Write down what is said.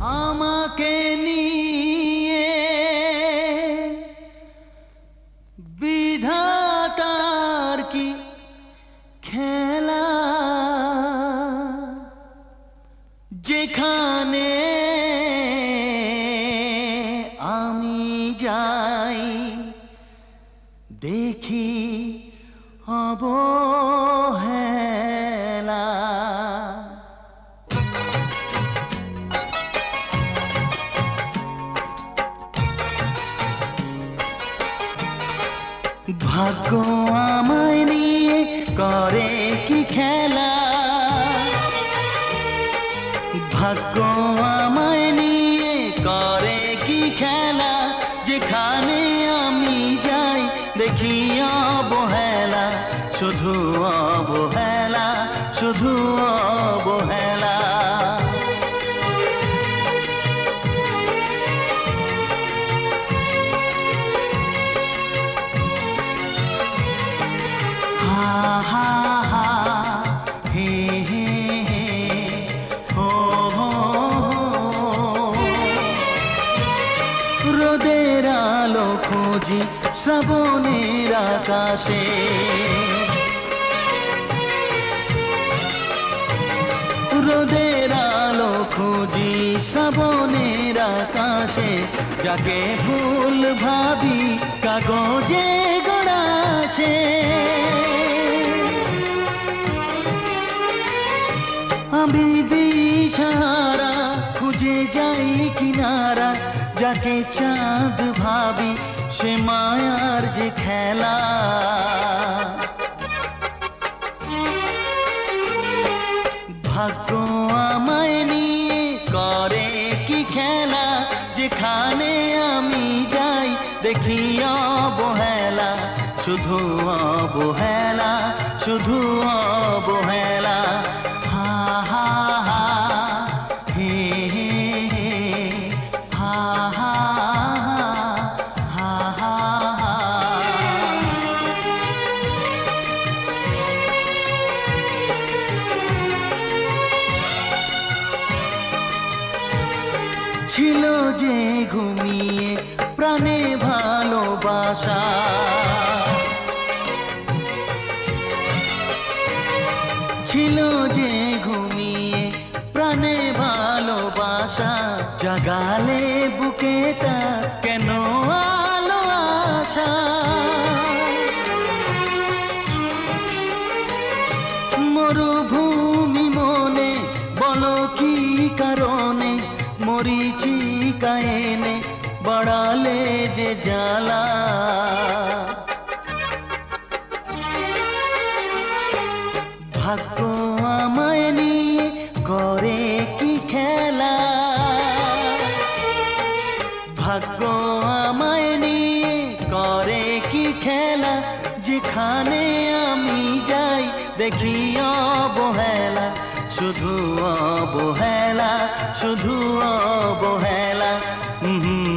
আমাকে নিয়ে বিধাতার কি খেলা? যেখানে আমি যাই দেখি অবহেলা ভাগ্য আমায় নিয়ে করে কি খেলা? ভাগ্য আমায় নিয়ে করে কি খেলা? যেখানে আমি যাই, দেখি অবহেলা। শুধু অবহেলা শুধু অবহেলা। রোদের আলো খুঁজি শ্রাবণের আকাশে। রোদের আলো খুঁজি শ্রাবণের আকাশে। যাকে ভুল ভাবি কাগজে দিশারা খুঁজে যাই কিনারা, যাকে চাঁদ ভাবি, সে মায়ার যে খেলা। ভাগ্য আমায় নিয়ে করে কি খেলা, যেখানে আমি যাই, দেখি অবহেলা। শুধু অবহেলা শুধু অবহেলা ছিল যে ঘুমিয়ে প্রাণে ভালোবাসা। ছিল যে ঘুমিয়ে প্রাণে ভালোবাসা। জাগালে বুকেটা মরিচি কায়েনে বাড়ালে যে জ্বালা ভাগ্য আমায় করে কি খেলা ভাগ্য আমায় করে কি খেলা যেখানে আমি যাই দেখি অবহেলা শুধু অবহেলা শুধু অবহেলা। হুম